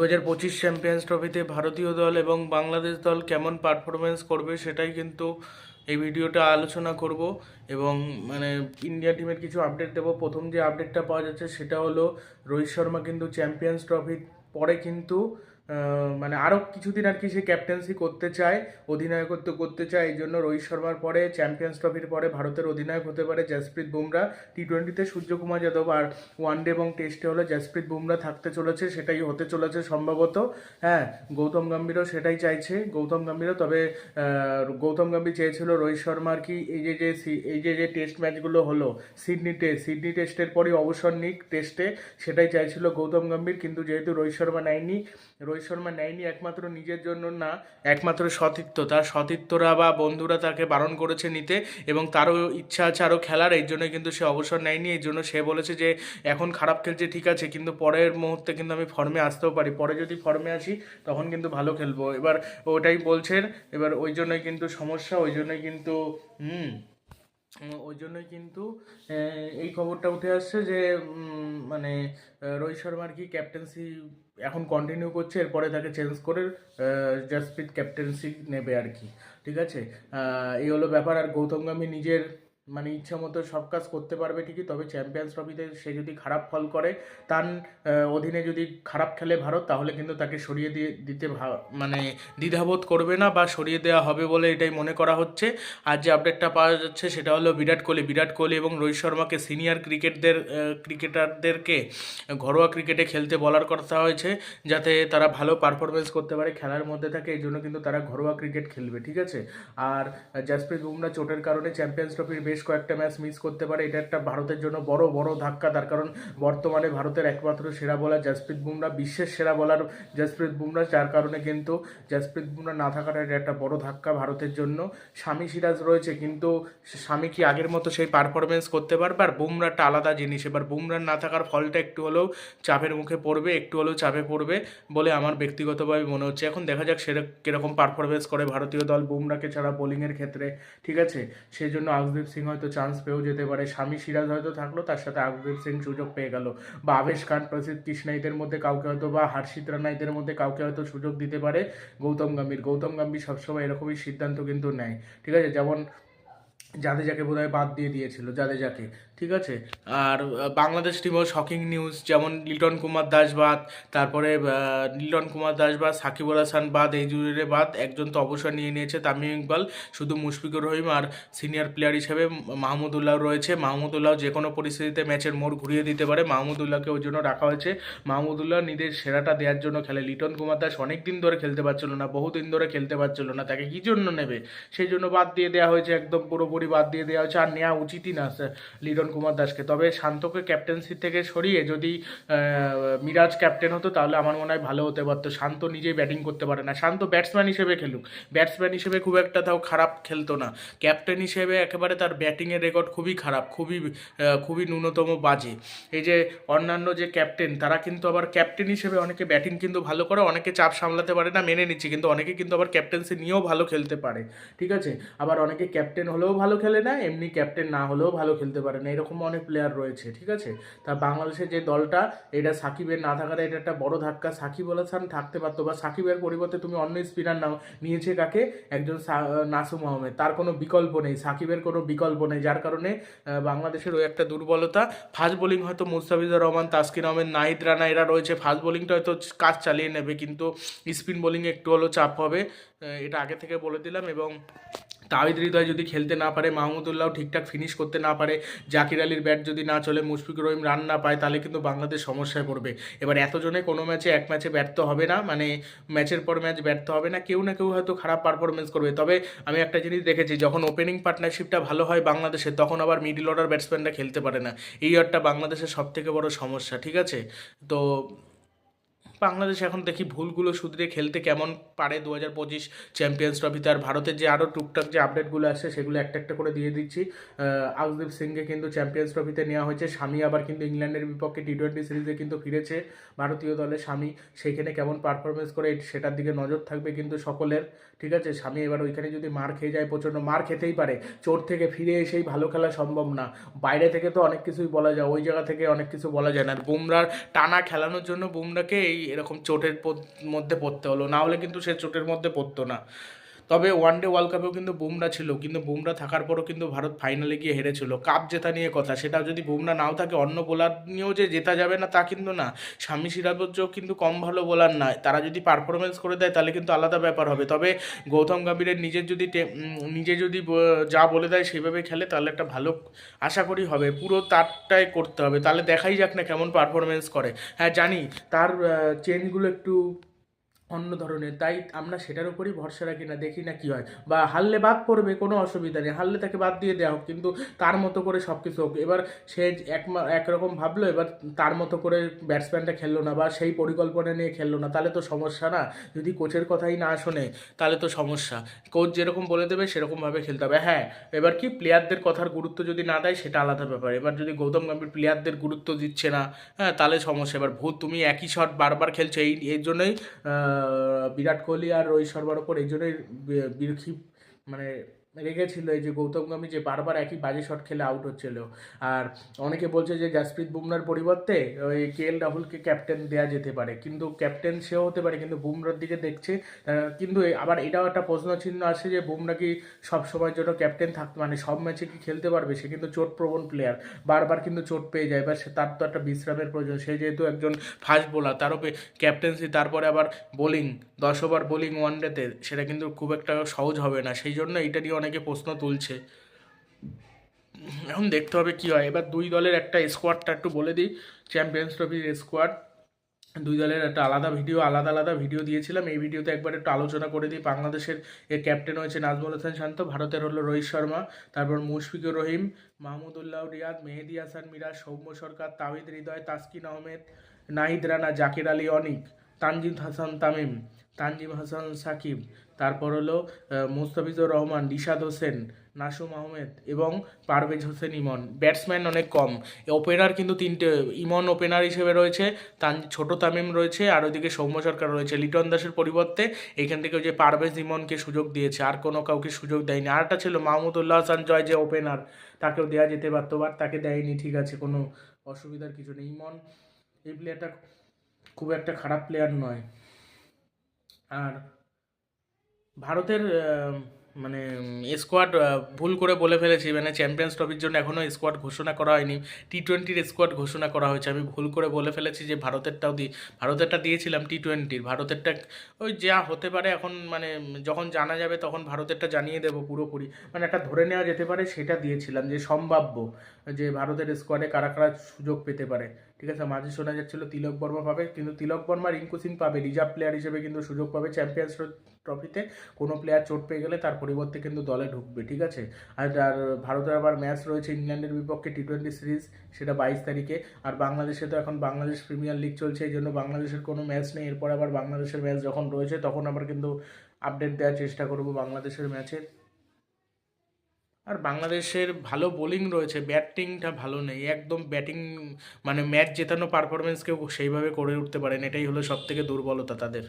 দু হাজার পঁচিশ চ্যাম্পিয়ন্স ট্রফিতে ভারতীয় দল এবং বাংলাদেশ দল কেমন পারফরমেন্স করবে সেটাই কিন্তু এই ভিডিওটা আলোচনা করব এবং মানে ইন্ডিয়া টিমের কিছু আপডেট দেবো। প্রথম যে আপডেটটা পাওয়া যাচ্ছে সেটা হলো রোহিত শর্মা কিন্তু চ্যাম্পিয়ন্স ট্রফির পরে কিন্তু মানে আরও কিছুদিন আর কি সে ক্যাপ্টেন্সি করতে চায়, অধিনায়কত্ব করতে চায়, এই জন্য রোহিত শর্মার পরে চ্যাম্পিয়ন্স ট্রফির পরে ভারতের অধিনায়ক হতে পারে জসপ্রীত বুমরা টি টোয়েন্টিতে সূর্যকুমার যাদব আর ওয়ানডে এবং টেস্টে হলো জসপ্রীত বুমরা থাকতে চলেছে, সেটাই হতে চলেছে সম্ভবত। হ্যাঁ গৌতম গম্ভীরও সেটাই চাইছে। গৌতম গম্ভীরও তবে গৌতম গম্ভীর চেয়েছিল রোহিত শর্মা আর কি এই যে যে এই যে যে টেস্ট ম্যাচগুলো হলো সিডনি টেস্ট সিডনি টেস্টের পরই অবসর নিক টেস্টে সেটাই চাইছিল গৌতম গম্ভীর। কিন্তু যেহেতু রোহিত শর্মা নেয়নি, রোহিত শর্মা নেয়নি একমাত্র নিজের জন্য না, একমাত্র সতীর্থ। তার সতীর্থরা বা বন্ধুরা তাকে বারণ করেছে নিতে এবং তারও ইচ্ছা আছে আরও খেলার, এই জন্য কিন্তু সে অবসর নেয়নি। এই জন্য সে বলেছে যে, এখন খারাপ খেলছে, ঠিক আছে, কিন্তু পরের মুহূর্তে কিন্তু আমি ফর্মে আসতেও পারি। পরে যদি ফর্মে আসি, তখন কিন্তু ভালো খেলব। এবার ওটাই বলছেন এবার ওই জন্যই কিন্তু সমস্যা, ওই জন্যই কিন্তু, হুম, ওই জন্যই কিন্তু এই খবরটা উঠে আসছে যে মানে রোহিত শর্মার কি ক্যাপ্টেন্সি এখন কন্টিনিউ করছে, এরপরে তাকে চেঞ্জ করে জাসপ্রীত ক্যাপ্টেন্সি নেবে আর কি। ঠিক আছে? এই হলো ব্যাপার। আর গৌতম গাম্ভীর নিজের মানে ইচ্ছা মতো সব কাজ করতে পারবে ঠিকই, তবে চ্যাম্পিয়ন্স ট্রফিতে সে যদি খারাপ ফল করে, তার অধীনে যদি খারাপ খেলে ভারত, তাহলে কিন্তু তাকে সরিয়ে দিয়ে দিতে মানে দ্বিধাবোধ করবে না বা সরিয়ে দেওয়া হবে বলে এটাই মনে করা হচ্ছে। আর যে আপডেটটা পাওয়া যাচ্ছে সেটা হলো বিরাট কোহলি। বিরাট কোহলি এবং রোহিত শর্মাকে সিনিয়র ক্রিকেটদের ক্রিকেটারদেরকে ঘরোয়া ক্রিকেটে খেলতে বলার কথা হয়েছে, যাতে তারা ভালো পারফরমেন্স করতে পারে, খেলার মধ্যে থাকে এই জন্য কিন্তু তারা ঘরোয়া ক্রিকেট খেলবে, ঠিক আছে? আর জাসপ্রীত বুমরা চোটের কারণে চ্যাম্পিয়ন্স ট্রফির বেশ কয়েকটা ম্যাচ মিস করতে পারে। এটা একটা ভারতের জন্য বড় বড় ধাক্কা। তার কারণ বর্তমানে ভারতের একমাত্র সেরা বলার জাসপ্রীত বুমরা, বিশ্বের সেরা বলার জাসপ্রীত বুমরা। যার কারণে কিন্তু জাসপ্রীত বুমরা না থাকাটা এটা একটা বড় ধাক্কা ভারতের জন্য। স্বামী সিরাজ রয়েছে, কিন্তু স্বামী কি আগের মতো সেই পারফরমেন্স করতে পারবে? আর বুমরাটা আলাদা জিনিস। এবার বুমরার না থাকার ফলটা একটু হলেও চাপের মুখে পড়বে, একটু হলেও চাপে পড়বে বলে আমার ব্যক্তিগতভাবে মনে হচ্ছে। এখন দেখা যাক সেটা কীরকম পারফরমেন্স করে ভারতীয় দল বুমরাকে ছাড়া বোলিংয়ের ক্ষেত্রে। ঠিক আছে? সেই জন্য আকদীপ সিং হয়তো চান্স পেয়েও যেতে পারে। স্বামী সিরাজ হয়তো থাকল, তার সাথে আকদীপ সিং সুযোগ পেয়ে গেল। বা আবেশ খান, প্রসিদ্ধ কৃষ্ণাইদের মধ্যে কাউকে হয়তো বা হার্ষিত রানাইদের মধ্যে কাউকে হয়তো সুযোগ দিতে পারে গৌতম গম্ভীর। গৌতম গম্ভীর সবসময় এরকমই সিদ্ধান্ত কিন্তু নেয়। ঠিক আছে? যেমন জাদেজাকে বোধহয় বাদ দিয়ে দিয়েছিল, জাদেজাকে। ঠিক আছে? আর বাংলাদেশ টিমও শকিং নিউজ যেমন লিটন কুমার দাস বাদ, তারপরে লিটন কুমার দাস বাদ, সাকিবুল হাসান বাদ, এই জুড়ে বাদ, একজন তো অবসর নিয়ে নিয়েছে তামিম ইকবাল, শুধু মুশফিকুর রহিম আর সিনিয়র প্লেয়ার হিসেবে মাহমুদুল্লাহ রয়েছে। মাহমুদুল্লাহ যে কোনো পরিস্থিতিতে ম্যাচের মোড় ঘুরিয়ে দিতে পারে। মাহমুদুল্লাহকে ওই জন্য রাখা হয়েছে। মাহমুদুল্লাহ নিজের সেরাটা দেওয়ার জন্য খেলে। লিটন কুমার দাস অনেক দিন ধরে খেলতে পারছিল না, বহুদিন ধরে খেলতে পারছিল না, তাকে কী জন্য নেবে? সেই জন্য বাদ দিয়ে দেওয়া হয়েছে, একদম পুরোপুরি বাদ দিয়ে দেওয়া হয়েছে। আর নেওয়া উচিতই না লিটন কুমার দাসকে। তবে শান্তকে ক্যাপ্টেন্সি থেকে সরিয়ে যদি মিরাজ ক্যাপ্টেন হতো, তাহলে আমার মনে হয় ভালো হতে পারতো। শান্ত নিজেই ব্যাটিং করতে পারে না। শান্ত ব্যাটসম্যান হিসেবে খেলুক। ব্যাটসম্যান হিসেবে খুব একটা তাও খারাপ খেলতো না। ক্যাপ্টেন হিসেবে একেবারে তার ব্যাটিংয়ের রেকর্ড খুবই খারাপ, খুবই খুবই ন্যূনতম বাজে। এই যে অন্যান্য যে ক্যাপ্টেন তারা কিন্তু আবার ক্যাপ্টেন হিসেবে অনেকে ব্যাটিং কিন্তু ভালো করে, অনেকে চাপ সামলাতে পারে না, মেনে নিচ্ছি, কিন্তু অনেকে কিন্তু আবার ক্যাপ্টেন্সি নিয়েও ভালো খেলতে পারে। ঠিক আছে? আবার অনেকে ক্যাপ্টেন হলেও ভালো খেলে না, এমনি ক্যাপ্টেন না হলেও ভালো খেলতে পারে না। এরকম অনেক প্লেয়ার রয়েছে, ঠিক আছে? তা বাংলাদেশের যে দলটা, এটা সাকিবের না থাকাটা এটা একটা বড় ধাক্কা। সাকিব আল হাসান থাকতে পারতো বা সাকিবের পরিবর্তে তুমি অন্য স্পিনার নাও, নিয়েছে কাকে? একজন নাসুম আহমেদ। তার কোনো বিকল্প নেই, সাকিবের কোনো বিকল্প নেই, যার কারণে বাংলাদেশের ওই একটা দুর্বলতা। ফাস্ট বোলিং হয়তো মুস্তাফিজুর রহমান, তাসকিন আহমেদ, নাহিদ রানা, এরা রয়েছে। ফাস্ট বোলিংটা হয়তো কাজ চালিয়ে নেবে, কিন্তু স্পিন বোলিংয়ে একটু হলেও চাপ হবে। এটা আগে থেকে বলে দিলাম এবং তাহিদ হৃদয় যদি খেলতে না পারে মাহমুদুল্লাহ ঠিকঠাক ফিনিশ করতে না পারে, জাকির আলীর ব্যাট যদি না চলে, মুশফিকুর রহিম রান না পায়, তাহলে কিন্তু বাংলাদেশ সমস্যায় পড়বে। এবার এতজনে কোনো ম্যাচে এক ম্যাচে ব্যর্থ হবে না মানে ম্যাচের পর ম্যাচ ব্যর্থ হবে না, কেউ না কেউ হয়তো খারাপ পারফরমেন্স করবে। তবে আমি একটা জিনিস দেখেছি, যখন ওপেনিং পার্টনারশিপটা ভালো হয় বাংলাদেশে, তখন আবার মিডিল অর্ডার ব্যাটসম্যানরা খেলতে পারে না। এই একটা বাংলাদেশের সব থেকে বড় সমস্যা, ঠিক আছে? তো বাংলাদেশ এখন দেখি ভুলগুলো শুধরে খেলতে কেমন পারে দু হাজার পঁচিশ চ্যাম্পিয়ন্স ট্রফিতে আর ভারতের যে আরও টুকটাক যে আপডেটগুলো আসছে, সেগুলো একটা একটা করে দিয়ে দিচ্ছি। আকদীপ সিংকে কিন্তু চ্যাম্পিয়ন্স ট্রফিতে নেওয়া হয়েছে। স্বামী আবার কিন্তু ইংল্যান্ডের বিপক্ষে টি টোয়েন্টি সিরিজে কিন্তু ফিরেছে। ভারতীয় দলের স্বামী, সেইখানে কেমন পারফরমেন্স করে, সেটার দিকে নজর থাকবে কিন্তু সকলের। ঠিক আছে? স্বামী এবার ওইখানে যদি মার খেয়ে যায়, প্রচণ্ড মার খেতেই পারে। চোট থেকে ফিরে এসেই ভালো খেলা সম্ভব না। বাইরে থেকে তো অনেক কিছুই বলা যায়, ওই জায়গা থেকে অনেক কিছু বলা যায় না। বুমরার টানা খেলানোর জন্য বুমরাকে এই এরকম চোটের মধ্যে পড়তে হলো। না হলে কিন্তু সে চোটের মধ্যে পড়তো না। তবে ওয়ান ডে ওয়ার্ল্ড কাপেও কিন্তু বুমরা ছিল, কিন্তু বুমরা থাকার পরও কিন্তু ভারত ফাইনালে গিয়ে হেরেছিল। কাপ জেতা নিয়ে কথা, সেটা যদি বুমরা নাও থাকে, অন্য বোলার নিয়েও যে জেতা যাবে না, তা কিন্তু না। স্বামী সিরাজও কিন্তু কম ভালো বোলার নয়। তারা যদি পারফরমেন্স করে দেয়, তাহলে কিন্তু আলাদা ব্যাপার হবে। তবে গৌতম গম্ভীরের নিজের যদি নিজে যদি যা বলে দেয়, সেভাবে খেলে, তাহলে একটা ভালো আশা করি হবে। পুরো তারটাই করতে হবে। তাহলে দেখাই যাক না কেমন পারফরমেন্স করে। হ্যাঁ জানি, তার চেঞ্জগুলো একটু অন্য ধরনের। তাই আমরা সেটার উপরই ভরসা রাখি না, দেখি না কি হয়। বা হারলে বাদ পড়বে, কোনো অসুবিধা নেই। হারলে তাকে বাদ দিয়ে দেওয়া হোক, কিন্তু তার মতো করে সব কিছু হোক। এবার সে এক একরকম ভাবলো, এবার তার মতো করে ব্যাটসম্যানটা খেললো না বা সেই পরিকল্পনা নিয়ে খেললো না, তাহলে তো সমস্যা না। যদি কোচের কথাই না শোনে, তাহলে তো সমস্যা। কোচ যেরকম বলে দেবে, সেরকমভাবে খেলতে হবে। হ্যাঁ এবার কি প্লেয়ারদের কথার গুরুত্ব যদি না দেয়, সেটা আলাদা ব্যাপার। এবার যদি গৌতম গম্ভীর প্লেয়ারদের গুরুত্ব দিচ্ছে না হ্যাঁ তাহলে সমস্যা। এবার ভূত, তুমি একই শট বারবার খেলছো, এই, এর জন্যই বিরাট কোহলি আর রোহিত শর্মার ওপর এই জন্যই বিক্ষিপ মানে রেগেছিল এই যে গৌতম গম্ভীর যে বারবার একই বাজে শট খেলে আউট হচ্ছিল। আর অনেকে বলছে যে জাসপ্রীত বুমরার পরিবর্তে ওই কে এল রাহুলকে ক্যাপ্টেন দেওয়া যেতে পারে। কিন্তু ক্যাপ্টেন সেও হতে পারে, কিন্তু বুমরার দিকে দেখছে কিন্তু আবার এটাও একটা প্রশ্ন চিহ্ন আছে যে বুমরা কি সব সময়ের জন্য ক্যাপ্টেন থাকতে মানে সব ম্যাচে কি খেলতে পারবে? সে কিন্তু চোট প্রবণ প্লেয়ার বারবার কিন্তু চোট পেয়ে যায়, এবার সে তার তো একটা বিশ্রামের প্রয়োজন। সে যেহেতু একজন ফাস্ট বোলার তারও ক্যাপ্টেন্সি তারপরে আবার বোলিং দশ ওভার বোলিং ওয়ান ডেতে সেটা কিন্তু খুব একটা সহজ হবে না। সেই জন্য এটা নিয়ে অনেকে প্রশ্ন তুলছে। এখন দেখতে হবে কি হয়। এবার দুই দলের একটা স্কোয়াডটা একটু বলে দিই। চ্যাম্পিয়ন্স ট্রফির স্কোয়াড দুই দলের একটা আলাদা ভিডিও আলাদা আলাদা ভিডিও দিয়েছিলাম। এই ভিডিওতে একবার একটু আলোচনা করে দিই। বাংলাদেশের এর ক্যাপ্টেন হয়েছে নাজমুল হাসান শান্ত, ভারতের হলো রোহিত শর্মা, তারপর মুশফিকুর রহিম, মাহমুদুল্লাহ রিয়াদ, মেহেদি হাসান মিরাজ, সৌম্য সরকার তাহিদ হৃদয়, তাসকিন আহমেদ, নাহিদ রানা, জাকির আলী, অনিক। তানজিম হাসান তামিম, তানজিম হাসান সাকিব, তারপর হলো মুস্তাফিজুর রহমান, রিশাদ হোসেন, নাসুম আহমেদ এবং পারভেজ হোসেন ইমন। ব্যাটসম্যান অনেক কম। ওপেনার কিন্তু তিনটে, ইমন ওপেনার হিসেবে রয়েছে, তান, ছোট তামিম রয়েছে, আর ওইদিকে সৌম্য সরকার রয়েছে। লিটন দাসের পরিবর্তে এখান থেকে ওই যে পারভেজ ইমনকে সুযোগ দিয়েছে, আর কোনো কাউকে সুযোগ দেয়নি। আরটা ছিল মাহমুদুল্লাহ হাসান জয় যে ওপেনার, তাকেও দেওয়া যেতে পারতো বাট তাকে দেয়নি, ঠিক আছে, কোনো অসুবিধার কিছু নেই। ইমন, এই প্লেয়ারটা খুব একটা খারাপ প্লেয়ার নয়। আর ভারতের মানে স্কোয়াড ভুল করে বলে ফেলেছি। মানে চ্যাম্পিয়ন্স ট্রফির জন্য এখনও স্কোয়াড ঘোষণা করা হয়নি। টি টোয়েন্টির স্কোয়াড ঘোষণা করা হয়েছে। আমি ভুল করে বলে ফেলেছি যে ভারতেরটাও দিই ভারতেরটা দিয়েছিলাম টি টোয়েন্টির ভারতেরটা, ওই যা হতে পারে এখন মানে যখন জানা যাবে তখন ভারতেরটা জানিয়ে দেবো পুরোপুরি। মানে একটা ধরে নেওয়া যেতে পারে সেটা দিয়েছিলাম যে সম্ভাব্য যে ভারতের স্কোয়াডে কারা কারা সুযোগ পেতে পারে। ঠিক আছে, মাঝে শোনা যাচ্ছিল তিলক বর্মা পাবে, কিন্তু তিলক বর্মা রিঙ্কু সিং পাবে, রিজার্ভ প্লেয়ার হিসেবে কিন্তু সুযোগ পাবে চ্যাম্পিয়ন্স ট্রফিতে কোনো প্লেয়ার চোট পেয়ে গেলে তার পরিবর্তে কিন্তু দলে ঢুকবে, ঠিক আছে? আর আর ভারতের আবার ম্যাচ রয়েছে ইংল্যান্ডের বিপক্ষে টি টোয়েন্টি সিরিজ সেটা বাইশ তারিখে। আর বাংলাদেশে তো এখন বাংলাদেশ প্রিমিয়ার লিগ চলছে, এই জন্য বাংলাদেশের কোনো ম্যাচ নেই। এরপর আবার বাংলাদেশের ম্যাচ যখন রয়েছে, তখন আবার কিন্তু আপডেট দেওয়ার চেষ্টা করব বাংলাদেশের ম্যাচের আর বাংলাদেশের ভালো বোলিং রয়েছে ব্যাটিংটা ভালো নেই, একদম ব্যাটিং মানে ম্যাচ জেতানো পারফরমেন্স কেউ সেইভাবে করে উঠতে পারেন, এটাই হলো সবথেকে দুর্বলতা তাদের।